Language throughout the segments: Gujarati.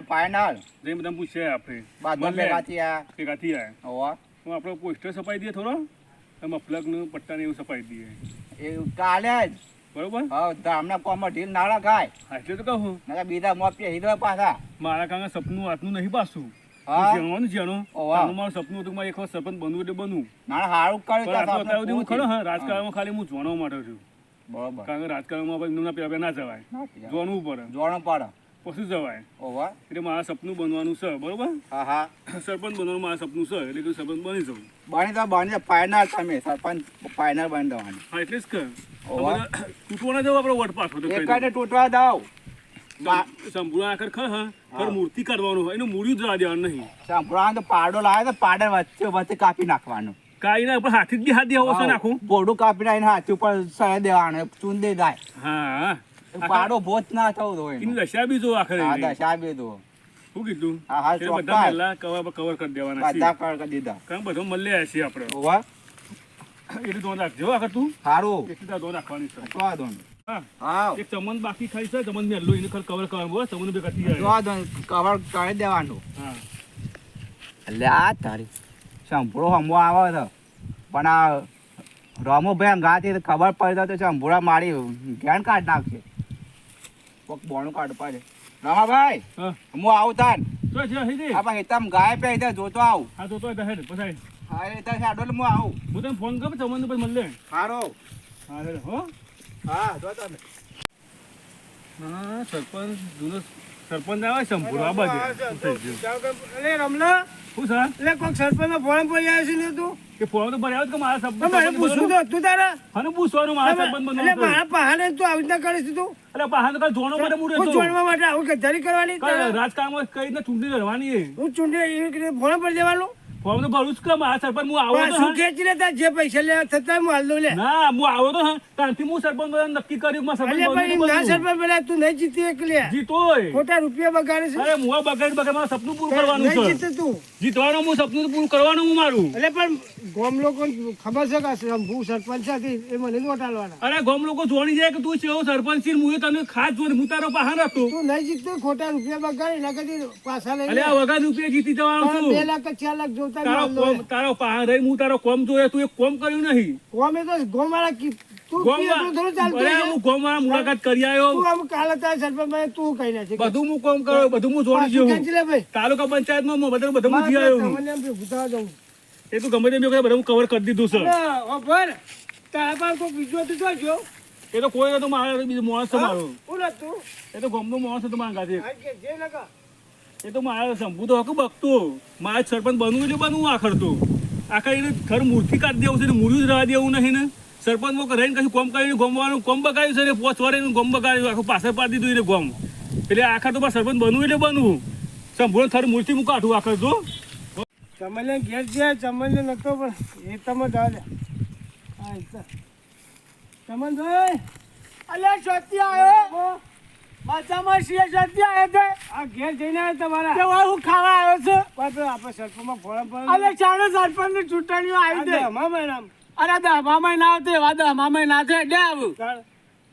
ફાઇનલ જઈ બધા પૂછ્યા આપણે બાદમાં આપણે પોસ્ટર છપાઈ દઈએ થોડો. એમાં પ્લગનું પટ્ટાને એવું છપાઈ દઈએ. એ કાલે જ. બરોબર? હા ધામના કોમમાં ઢીલ ના એટલે તો કહું. નકર બીજા મોપીએ પાછા. મારા કાંગા સપનું આટલું નહીં પાછું. જાણવાનું જાણો મારું સપનું હતું એક વખત સરપંચ બનવું એટલે બનવું. ના હારું કર્યું હું ખરો હા હા. રાજકારણમાં ખાલી હું જોણવા માટે છું. બરોબર. કારણ કે રાજકારણમાં એમના પેલા ના જવાય. જોણવું પડે. જોણો પડે. પછી જવાય. ઓવા એટલે મારા સપનું બનવાનું છે બરોબર? હા હા. સરપંચ બનવાનું મારા સપનું છે એટલે કે સરપંચ બની જવું. બાણી તો બાણી પાયનાર તમે સરપંચ પાયનાર બની દેવાની હા એટલે જ કે. ઓવા. તૂટવાના જવું આપણે વટ પાછો દઉં. તૂટવા દાવ સંપૂર્ણ આખર ખર હા? ખર મૂર્તિ કાઢવાનું હોય. એનું મૂળ્યું જ દેવાનું નહીં. સંભળાવાનું તો પાડો લાવે તો પાડે વચ્ચે વચ્ચે કાપી નાખવાનું. કાઈ ના પણ હાથી જ બી હાથ દેવો છે નાખું. બોડું કાપી નાખીને હાથી ઉપર સહે દેવાનું ચૂંદે જાય. હા. પાડો ભોત ના થવું જોઈએ એની. દશા બી જો આખરે એની. દશા બી દો શું કીધું? હા હા તો બધા પહેલા કવર કવર કરી દેવાના બધા કવર કરી દીધા. કારણ બધો મળ્યા છે આપણે. ઓવા એટલે ધોન રાખજો આખર તું? સારું એટલી તાર રાખવાની છે. જોવા દો હા. હા એક ચમન બાકી ખાઈ છે ચમન મેલું એને ખર કવર કરવાનું બસ ચમન બે કટી જાય. આ દો કવર કરી દેવાનું. હા. એટલે આ તારી. શંભુરો હમો આવે છે પણ આ રમુભાઈ ગાતી ખબર પડી તો શંભુરા મારી. ઘેન કાઢ નાખશે કોક બોણું કાઢ પડે. રમાભાઈ હા. હું આવું તાન તો છે હઈ દે આ પછી તમ ગાય પે ઇધર જોતો આવું. હા તો તો હેડ પછાય હા એ તો સાડો એટલે હું આવું. હું તને ફોન કર ચમન પછી મળે સારો હા હો. હા જો હા સરપંચ જૂનો સરપંચ આવે સંપૂર્ણ આ બાજુ. શું અરે રમલા. શું સર એટલે કોઈક સરપંચ ફોર્મ ભરી આવ્યો છે ને તું? કે ફોન તો ભર્યા કે મારા પૂછવું તો તું તારા? અને પૂછવાનું મારા સરપંચ એટલે મારા પહાડે તું આવી રીતના કરીશ તું? એટલે પાહા કાલ જોણો માટે હતો આવું ગદ્દારી કરવાની? રાજકારણમાં કઈ રીતના ચૂંટણી લડવાની છે હું ચૂંટણી ફોરમ પડી દેવાનું? ફોર્મ તો ભરું જ કે મારા સરપંચ હું આવો તો શું હા. ખેંચી લેતા જે પૈસા લેવા થતા હું હાલ લે. ના હું આવો તો ત્યાંથી હું સરપંચ નક્કી કર્યું મારા સરપંચ ના સરપંચ બન્યા તું નહીં જીતી એકલી. જીતો ખોટા રૂપિયા બગાડે છે. અરે મુવા બગાડ બગાડ મારું સપનું પૂરું કરવાનું છે. જીતે તું. જીતવાનું હું સપનું પૂરું કરવાનું હું મારું. એટલે પણ ગોમ લોકો ખબર છે કે હું સરપંચ છે એ મને જ વોટ અરે ગોમ લોકો જોણી જાય કે તું છે સરપંચ છે હું તને ખાસ જોઈને હું તારો બહાર હતો તું નહીં જીતતો ખોટા રૂપિયા બગાડે એના કરતી પાછા લઈ અરે લે. આ વગર રૂપિયા જીતી જવાનું છું. બે લાખ ચાર લાખ જોતા તારો જ હાલ દઉં કોમ તારો પહાડ રહી હું તારો કોમ જોયે તું એક કોમ કર્યું નહીં. ગોમે તો ગોમાળા કી તું ગોમ થોડું ચાલતું અરે હું ગોમવાળા મુલાકાત કરી આવ્યો. તું આમ કાલે તારા સરપંચ મને તું કહી નાખે બધું હું કોમ કર્યો બધું હું જોડી ગયો ખેંચી લે ભાઈ. તાલુકા પંચાયતમાં હું બધું બધું હું આવ્યો હું. તમને એમ જાઉં. એ તો ગમે તેમ બધા હું કવર કરી દીધું અરે, તારા પાસે કોઈ બીજું હતું તો જો. એ તો કોઈ નતું મારો બીજું માણસ મારો. એ તો ગમનું માણસ હતું મારા જે લગા એ તો મારા શંભુ તો હકું બકતો મારા સરપંચ બનવું એટલે બનવું આખર તો આખા એને ઘર મૂર્તિ કાઢી દેવું છે ને મૂર્યું જ રહેવા દેવું નહીં ને. સરપંચમાં રહીને કશું કોમ કરીને ગમવાનું કોમ બગાડ્યું છે ને, પોચ વાર ગોમ બગાડ્યું, આખું પાછળ પાડી દીધું એને ગમ. એટલે આખા તો મારા સરપંચ બનવું એટલે બનવું. સંભૂળ થર મૂર્તિ હું કાઢું આખર તો. ચમલે ઘેર છે, ચમલે નતો, પણ એ તમે ડાલે. ચમન ભાઈ અલ્યા છોતી આવ્યો. બાચામાં છીએ શોધી આવ્યા તે આ ઘેર જઈને આવ્યા તમારા? હું ખાવા આવ્યો છું. પણ આપણે સરપંચમાં ફોરમ પર અલે ચાલો સરપંચની ચૂંટણીઓ આવી દે નામ. અરે દહમા મહિના આવતે વા દહમા મહિના છે ડે આવું.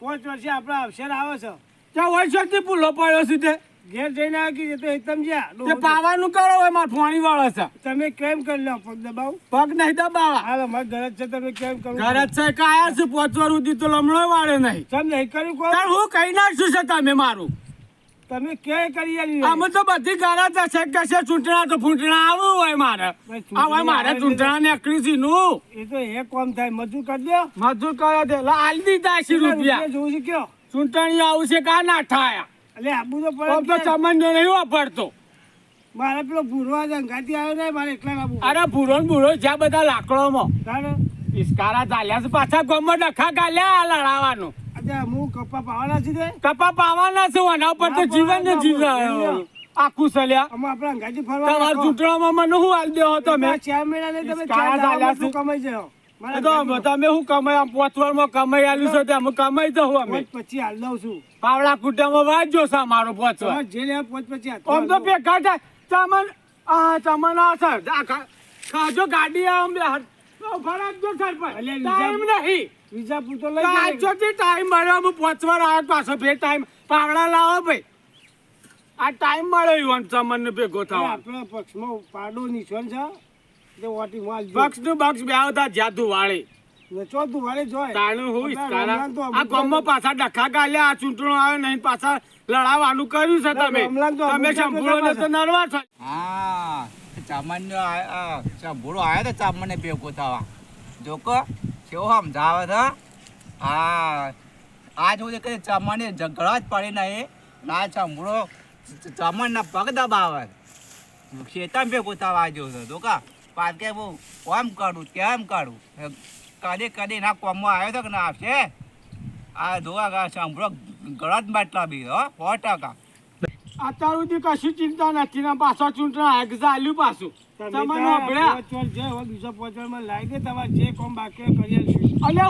પાંચ વર્ષે આપણા અવસર આવે છે. ત્યાં વર્ષોથી ભૂલો પડ્યો છું તે. ઘેર જઈને આવી તો એકદમ જ્યાં પાવાનું કરો એમાં માર ફોણી વાળા છે. તમે કેમ કરી લો પગ દબાવ. પગ નહીં દબાવા. હાલો માર ઘર છે તમે કેમ કરો? ઘર છે કાયા છે પોચવાર સુધી તો લમણો વાળે નહીં. તમે નહીં કર્યું કોઈ? હું કહી નાખશું છે તમે મારું? તમે કે કરી અમે તો બધી ઘર જ છે કે છે ચૂંટણા તો ફૂંટણા આવું હોય મારે. હવે મારે ચૂંટણા ને અકડી નું એ તો એ કોમ થાય મજૂર કરી દો. મજૂર કરો દે આલી દીધા છે રૂપિયા. જોઉં છું કયો? ચૂંટણી આવું છે કા ના થાય એટલે આબુ તો પડે તો સામાન્ય નહીં વાપરતો. મારે પેલો ભૂરવા આજે આવ્યો ને મારે એકલા આબુ અરે ભૂરો ને ભૂરો જ્યાં બધા લાકડોમાં. ઇસ્કારા ચાલ્યા છે પાછા ગોમમાં ડખા ગાલ્યા લડાવાનું. અચ્છા હું કપા પાવાના છે કપા પાવાના છે આના ઉપર તો જીવન ને જીવન આખું સલ્યા. અમે આપણા અંગાથી ફરવા તમારા ચૂંટણામાં મને હું હાલ દેવો તમે ચાર મહિના ને તમે ચાર કમાઈ જાઓ? તો તમે હું કમાઈ? આમ કમાઈ આલ્યું છે અમે કમાઈ જવું અમે. પછી હાલ દઉં છું. પાવડા કુટામાં વાંચજો છે મારો પોચવા જે લે પોચ પછી આમ તો ભેગા થાય. ચમન આ ચમન આ સર ખાજો ગાડી આમ ફરક જો સર ટાઈમ નહીં. વિજાપુર તો લઈ કાચો ટાઈમ મળ્યો હું પોચવાર આવ્યો પાછો ફેર ટાઈમ. પાવડા લાવો ભાઈ. આ ટાઈમ મળ્યો ઈવન ચમન ભેગો થવા આપણા પક્ષમાં પાડો નિશાન છે. તે વાટી માલ બક્ષનું બક્ષ બે આવતા જાદુ વાળે. ચોથું વાળે જોય તાણું હું આ ગામમાં પાછા ડખા ગાલ્યા આ ચૂંટણો આવે નહીં પાછા લડાવવાનું કર્યું છે તમે. તમે શંભુળો ને તો. નરવા છો. હા ચામનનો ચંબુડો આવ્યો તો ચામને ભેગો થવા. જોકો કેવો સમજાવે છે? હા આજ સુધી કઈ ચમને ઝઘડા જ પડી નહીં. ના ચંબુડો ચમનના પગ દબાવે. ખેતા ભેગો થવા આવ્યો છે જોકા. પાકે બહુ. કોમ કરું કેમ કરું? કદી કદી ના કોમમાં આવ્યો તો કે ના આવશે? આ જોવા સાંભળો ગળત બાટલા બી હો સો ટકા. અત્યાર સુધી કશું ચિંતા નથી ને પાછો ચૂંટણી આગ ચાલ્યું પાછું. તમને જે હવે બીજો પોચવામાં લાવી દે તમારે જે કોમ બાકી કરી આલશું.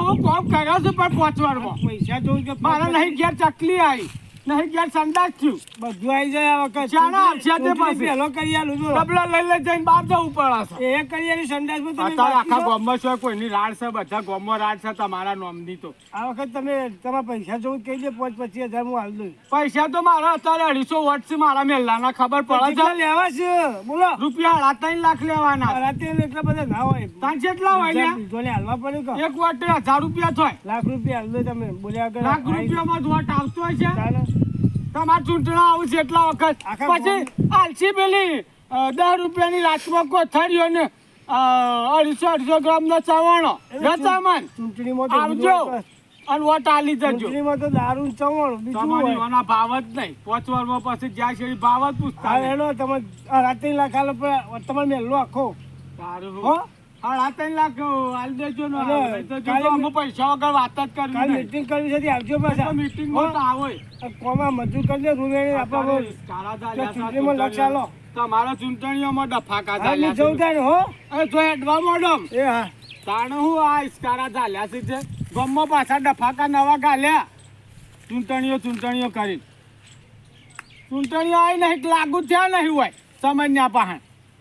હું કોમ કર્યો છું પણ પહોંચવામાં પૈસા જોઉં કે મારે નહીં ઘેર ચકલી આવી. નહીં ક્યાં સંદાસ થયું. બધું આવી જાય આ વખત. શાના આવશે તે પાસે? પહેલો કરી આલું છું. ડબલા લઈ લઈ જઈને બહાર જવું પડશે એ કરી સંદાસ સંડાસમાં તમે આખા બાકી છો? કોઈની રાડ છે બધા ગામમાં રાડ છે તમારા નોમની તો. આ વખત તમે તમારા પૈસા જોઉં કહી દે પાંચ પચીસ હજાર હું હાલ દઉં પૈસા તો મારા અત્યારે અઢીસો વોટ છે મારા મેલ્લાના ખબર પડે છે. લેવા છે? બોલો. રૂપિયા સાડા ત્રણ લાખ લેવાના. રાતે એટલા બધા ના હોય. ત્યાં જેટલા હોય ને જોને હાલવા પડે કે? એક વોટ હજાર રૂપિયા થાય. લાખ રૂપિયા હાલ દો તમે. બોલ્યા લાખ રૂપિયામાં જ વોટ આવતો હોય છે. ચાલો. તમારા ચૂંટણા આવું છે એટલા વખત. પછી આલસી પેલી દસ રૂપિયાની રાતમાં કોથળીઓ ને અઢીસો અઢીસો ગ્રામ નો ચવાણો. સામાન ચૂંટણીમાં આવજો અને વોટ આલી જજો. તો દારૂ ચવણ બીજું ભાવ જ નહીં. પોચવારમાં પછી જ્યાં એ ભાવ જ પૂછતા એનો તમે રાતે લાખ તમારે મેલો આખો. હો? સાડા ત્રણ લાખ આલી દેજો ને અમે પૈસા વગર વાત જ કરવી કાલ. મીટિંગ કરવી છે આવજો પાછા. મીટિંગમાં તો આવો કોમાં મજૂર કરી રૂમે ચૂંટણીમાં લક્ષ આલો. તમારા ચૂંટણીઓમાં ડફાકા હા, ચાલ્યા હું જઉં છે. તારે હો? અરે જો હેડવા મોડમ. એ હા. તાણે હું આ ઇસ્કારા ચાલ્યા છે ગમમાં પાછા ડફાકા નવા ગાલ્યા. ચૂંટણીઓ ચૂંટણીઓ કરી ચૂંટણીઓ આવી નહીં લાગુ થયા નહીં હોય સમજ્યા પાસે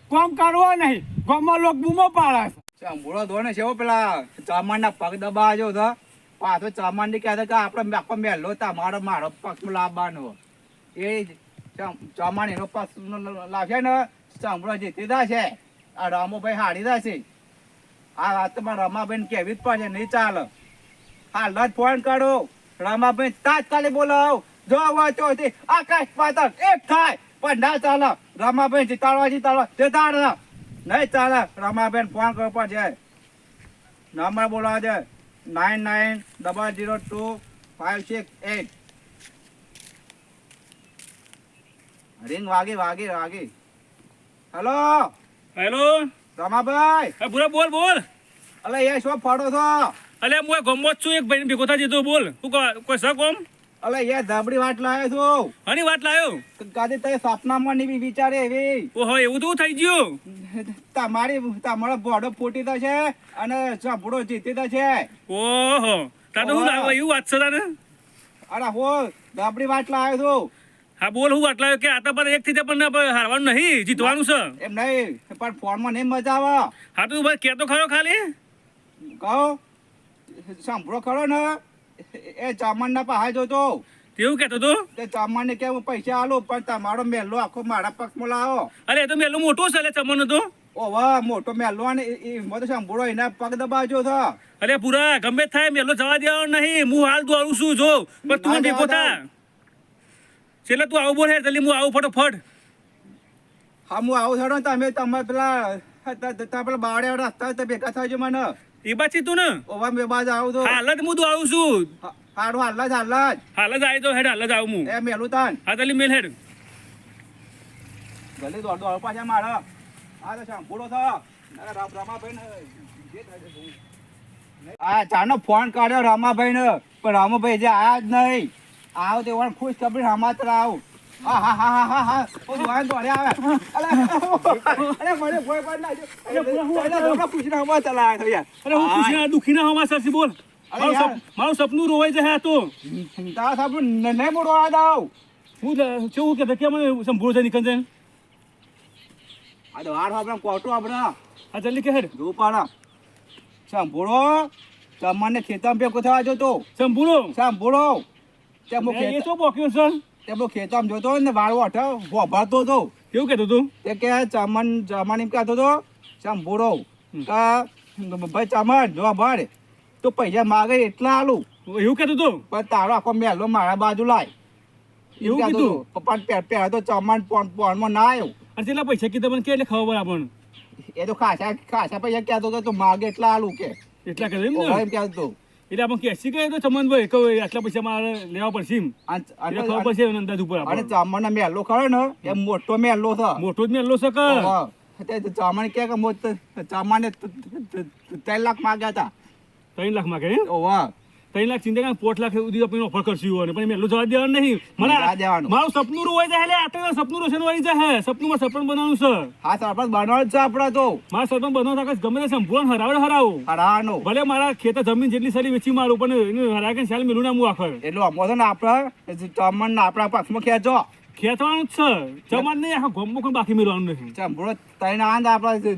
કોમ કરવો નહીં. ગામમાં લોક બૂમો પાડે છે. તો ને છે પેલા ચામણના પગ દબાજો તો. પાછો ચામણની કહેતા કે આપણે આખો મેલો તમારો મારો પગ લાવવાનો. એ ચામણ એનો પક્ષ લાવશે ને ચંબુડો જીતી છે આ રામોભાઈ હારી છે આ વાત તો મારા રમાબેન કેવી જ પડશે નહીં ચાલે. હાલ જ ફોન કરો. રમાબેન તાત્કાલિક બોલાવ. જો વાંચો આકાશ પાતળ એક થાય, પણ ના ચાલે. રમાબેન જીતાડવા જીતાડવા. જીતાડ નહીં ચાલે. રમાબેન ફોન કરવો પડશે. નંબર બોલાવા છે. Nine nine double zero two five six eight ring વાગી વાગી વાગી. Hello hello Ramabhai? હા પૂરા બોલ બોલ. અલે એ શું ફાડો છો? અલે હું ગમો છું. એક ભાઈ ભેગો થાય જતો બોલ. તું કોઈ સર કોમ અલે એ ધબડી વાટ લાવ્યો છો. હની વાત લાયો? કાજે તય સપનામાં ની વિચારે એવી? ઓહો એવું તો થઈ ગયું. તમારી તમારો બોર્ડો ફૂટી થશે અને ચંપડો જીતી થશે ઓહો તારે હું લાગે એવું વાત છે તને અરે હો ધબડી વાટ લાવ્યો છો. હા બોલ હું વાટ લાવ્યો કે આ તો પર એક થી પણ હારવાનું નહીં જીતવાનું છે. એમ નહીં પણ ફોનમાં નહીં મજા આવે. હા તો ભાઈ કેતો ખરો ખાલી? કહો. સાંભળો ખરો ને. એ ચામણ ના પાસે જોતો તેવું કેતો તો? તે ચામણને કે હું પૈસા આલો પણ તમારો મેલો આખો મારા પક્ષમાં લાવો. અરે એ તો મેલો મોટો છે એટલે ચમન તો. ઓવા મોટો મેલો એ એમાં તો સાંભળો એના પગ દબાજો છો અરે પૂરા ગમે થાય મેલો જવા દેવાનો નહીં. હું હાલ દોડું છું જો. પણ તું ભેગો થા છેલ્લે તું આવું બોલ હે જલ્દી હું આવું ફટોફટ. હા હું આવું છોડો તમે તમે પેલા પેલા બાવળે રસ્તા ભેગા થાય છે મને. એ બાજુ તું ને? ઓવા મેં બાજ આવું તો. હાલ જ આવું છું. હાડો હાલ જ હાલ જ. હાલ જ આવી તો હેડ હાલ જ આવું હું. એ મેલું તાન. હા તલી મેલ હેડ. જલ્દી દોડ દોડ પાછા મારે. આ તો સાંભળો છો. અરે રામ રામાભાઈ ને જે થાય આ ચાનો ફોન કાઢ્યો રામાભાઈ ને પણ રામાભાઈ જે આયા જ નહીં. આવ તે ખુશ ખબર સમાચાર આવ હા હા હા હા હા ઓ જોવાન દોડે આવે અલે અરે મને કોઈ પણ ના અરે હું પૂછીને સમાચાર લાયા છો યાર અરે હું ખુશી દુખી ના હોવા સરસી બોલ મારું સપનું રોવાઈ જાય આ તો તારા સાબુ નહીં મોડો આ દાવ હું કેવું કે કે મને સંભોળ છે નીકળ જાય આ હાર આપણે કોટો આપણે હા જલ્દી કે હેડ પાડા સાંભળો તમને ખેતર ભેગો થવા જો તો સંભૂળો સાંભળો તે હું એ ખેતર તો બોક્યો છે તે બહુ આમ જોતો ને વાળો હઠો ભોભરતો હતો કેવું કહેતો તું? તે કે ચમન ચમન એમ કહેતો હતો ચંભુરો બોરો કે ભાઈ ચમન જો ભર તો પૈસા માગે એટલા આલું. એવું કહેતો તું? પણ તારો આખો મેલો મારા બાજુ લાય. એવું કીધું? પણ પહેલા તો ચમન પોનમાં ના આવ્યો. અને કેટલા પૈસા કીધા મને કેટલે ખબર આપણને? એ તો ખાસા ખાસા પૈસા કહેતો હતો તો માગે એટલા આલું કે. એટલા કહેતો એમ હતો એટલે આપણે કેસી કે તો ચમનભાઈ કે આટલા પૈસા મારે લેવા પડશે એમ. એટલે ખબર પડશે એનો અંદાજ ઉપર અને ચામડના મેલો ખરો ને એ મોટો મેલો છે. મોટો જ મેલો છે કે? ચમન કે ત- ત્રણ લાખ માગ્યા હતા. ત્રણ લાખ માગે? ઓહો ત્રણ લાખ ચિંતા પોટ લાખ સુધી આપણે ઓફર કરશું અને પણ એટલું જવા દેવાનું નહીં. મને મારું સપનું રૂ હોય જાય એટલે આ તો સપનું રોશન વાળી જાય સપનું સપન બનાવવાનું છે. હા સરપંચ બનવાનો જ છે આપડે તો. મારા સપન બનાવતા કાંઈ ગમે તે સંપૂર્ણ હરાવે હરાવું. હરાવાનો ભલે મારા ખેતર જમીન જેટલી સારી વેચી મારું પણ એને હરાવે કે ચાલ મેલું ના હું આખર. એટલું અમો છે ને આપડે ચમન આપણા આપડા પક્ષમાં ખેંચો. ખેંચવાનું જ છે. જમાન નહીં આખા ગોમ કોઈ બાકી મેળવાનું આપડે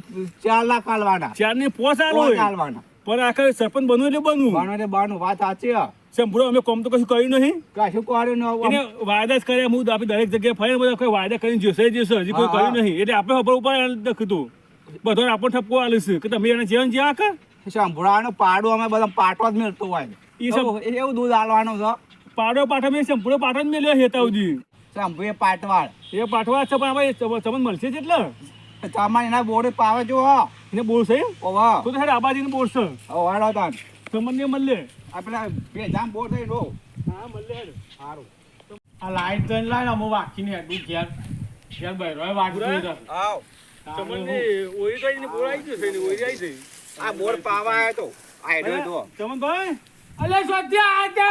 ચાર લાખ આલવાના. ચાર ને પોસ આલો આલવાના. પણ આખા સરપંચ બનવું એટલે બનવું. બનો એટલે બનો વાત સાચી હા. સંપૂર્ણ અમે કોમ તો કશું કર્યું નહીં. કશું કર્યું ન એને વાયદા જ કર્યા હું આપી દરેક જગ્યાએ ફરીને બધા કોઈ વાયદા કરીને જોશે જોશે હજી કોઈ કર્યું નહીં. એટલે આપણે ખબર ઉપર કીધું બધો આપણો ઠપકો આલે છે કે તમે એને જીવન જ્યાં કે? સંભળાવાનું પાડો અમે બધા પાટો જ મેળતો હોય. એ એવું દૂધ આલવાનું છે. પાડો પાઠો મેં સંભળો પાઠો જ મેળ્યો હેતાવજી એ પાટવાળ. એ પાઠવા છે પણ આપણે સંબંધ મળશે જ એટલે? તમારે એના બોર્ડે પાવે જો હો. એને બોલશે? ઓહો. તો હેડ આબાદીને બોલશે. વાડા તાન. તમને મળે આપણે બે જામ બોર થઈ રો હા મળલે હેડ. સારું આ લાઈટ તો લાઈન અમુ વાકીને હેડું ઘેર ઘેર ભાઈ વાગતું તો આવ તમને ઓઈ તો આઈને બોલ આવી જશે ને ઓરી આવી જઈ આ બોર્ડ પાવા આયો તો. આ હેડો તો ચમન ભાઈ અલે સોત્યા આ તે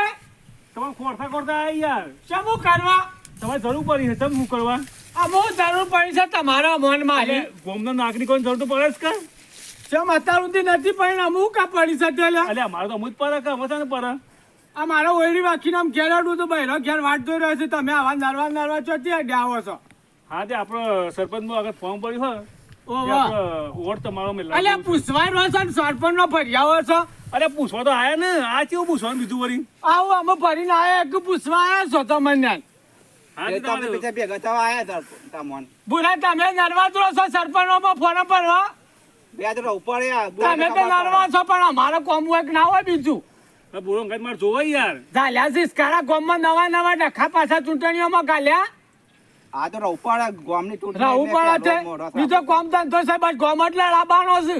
તમે ખોરતા ખોરતા આવી યાર. શું કરવા? તમારે જરૂર પડી છે તમે શું કરવા? આ બહુ જરૂર પડી છે તમારા મનમાં. ગોમના નાગરિકોને જરૂર તો પડે જ કે. ચમ અત્યાર સુધી નથી પણ અમુક કા પડી છે તે એટલે અમારે તો અમુક પડે કે અમે તને પડે? આ મારા ઓયડી વાકીને આમ ઘેર આડું તો બહેરો ઘેર વાટ જોઈ રહ્યો છે. તમે આવા નરવા નરવા ચોથી અડે આવો છો. હા તે આપણો સરપંચનું આગળ ફોર્મ પડ્યું હોય. વોટ તમારો મેં અલ્યા પૂછવાય રહ્યો છો સરપંચ નો ફરિયાવો છો? અરે પૂછવા તો આયા ને. આ કેવું પૂછવાનું બીજું વળી? આવું અમે ફરીને આયા કે પૂછવા આયા છો તો તે તો તમોન નવા નવા ડખા પાછા ચૂંટણીઓમાં ગાલ્યા? આ તો ચૂંટણી પડે પહેલો મોઢો છે. બીજો કોમ ધંધો છે બસ ગોમ એટલે લડાવવાનો છે.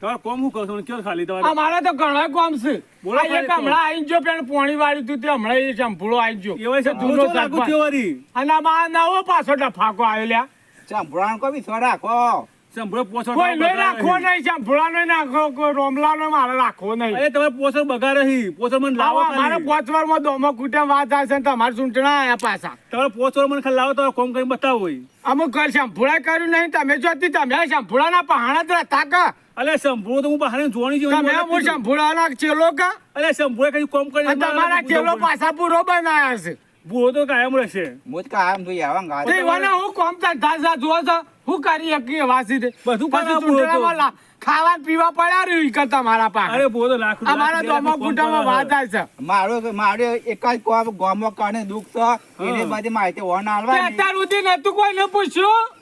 તમારે કોમ શું કહો કયો ખાલી તમારે? અમારે તો ઘણા કોમ છે. બોલો એક હમણાં આઈ ગયો પેણ પોણી વાળી તું તે હમણાં એ આઈ ગયો એવાય છે. થયો વળી? અને આમાં નવો પાછો ડફાકો આવ્યો લ્યા કો વિશ્વાસ રાખો સંભળો કોઈ લઈ રાખવો નહીં ચંપુડાનો નાખો કોઈ રોમલાનો મારે રાખવો નહીં. અરે તમે પોછો બગા રહી પોછો મને લાવો મારે અમારે ખાલી પાંચ વારમાં દોમો કુટુંબ વાત આવે છે ને તમારે સૂંટણા આયા પાછા. તમે પોછો મને ખાલી લાવો તો કોમ કરી બતાવો હોય અમુક ઘર શંભુડા કર્યું નહીં તમે જોતી તમે શંભુડાના પહાણા જ રહેતા કા? અલે સંભળો તો હું બહાર જોવાની તમે જેવું હું શંભુડાના ચેલો કા? અલે સંભળો કઈ કોમ કરી તમારા ચેલો પાછા પૂરો બનાયા છે. બુઓ તો કાયમ રહેશે મોજ કાયમ જોઈએ આવા ગા તે ઈવાને હું કોમ તા છે જુઓ છો હું કરી હકી વાસી દે બધું પછી કરાવવું ચૂંટણામાં ખાવા પીવા પડ્યા રહ્યું ઈ કરતા મારા પાસે અરે બુઓ તો લાખ અમારા દોમો ગુટામાં વાત આવે છે મારો મારું એક જ કોમ ગોમો કાને દુઃખ તો એની બધી માહિતી ઓન તે આલવાની અત્યાર સુધી નતું ન પૂછ્યું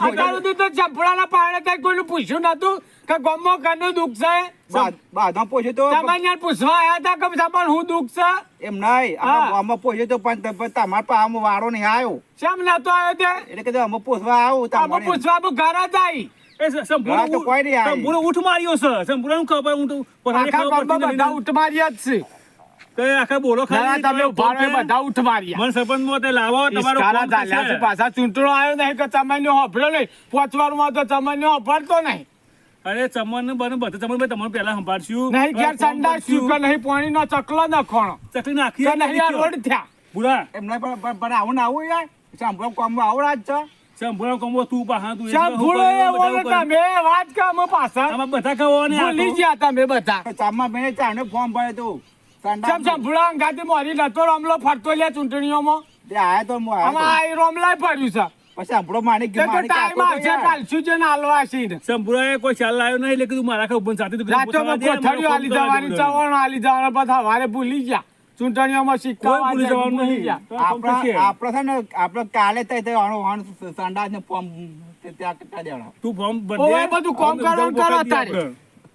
અત્યાર સુધી તો ચંપડાના પાડે ત્યાં કોઈને પૂછ્યું નતું કે ગમો કનું દુઃખ છે? બા- પૂછ્યું તો સામાન્ય પૂછવા આવ્યા હતા કે સામાન હું દુઃખ છે? એમ નહીં. અમે પૂછ્યું તો પણ તમારા પાસે આમ વારો નહીં આવ્યો. શેમ નતો આવ્યો તે? એટલે કીધું અમે પૂછવા આવું આમાં પૂછવા ઘર જ આવી ઉઠ માર્યો છે. નું ખબર બધા ઉઠ માર્યા જ છે. તો આખા બોલો ખાલી તમે ઊભા બધા ઉઠ માર્યા. મને સરપંચમાં લાવો તમારો ઇસ્કારા ચાલ્યા છે પાછા ચૂંટણો આવ્યો નહીં કે તમને હોભળ્યો નહીં. પોચવારમાં તો તમને હોભળતો નહીં. અરે ચમન ને બને બધા. ચમન ભાઈ તમારે પહેલા સંભાળશું. નહીં ઘેર તમારે કોમ સંડાસ કરશું. કે નહીં પાણીનો ચકલો નખોણો ચકલી નાખી નહીં આ રોડ થયા. બુરા. એમ પણ- પણ પણ આવું ને આવું યાર. સાંભળો કોમ આવડા જ છે. સંભળો કોમો તું પાહા તું તમે વાત કામ પાછા. બધા ખાવા ને ભૂલી ગયા તમે બધા. ચામાં મેં ચાને ફોર્મ ભર્યો તું. ભૂલા નતો રમલો ફરતો લ્યા ચૂંટણીઓમાં. તે તો હું આમાં આયા આ રમલાય ફર્યું છે. પછી સાંભળો માની તે તો ટાઈમ આવશે યાર. કાલશું છે ને છે ને કોઈ ચાલ લાવ્યો નહીં એટલે કીધું મારા ખબર સાથે તો કીધું રાતોમાં પૂછવા દે, મારો કોથળીઓ કોમ આલી જવાની ચવણ આલી જવાના બધા વારે ભૂલી ગયા. ચૂંટણીઓમાં સિક્કા ભૂલી જવાનું નહીં. આપણે આપણે છે ને આપણે કાલે તઈ તઈ આણો વાણ સંડાસ ને ફોર્મ ત્યાં કટા દેવડાવ તું ફોર્મ બધું કોમ કરવાનું કરો તારે.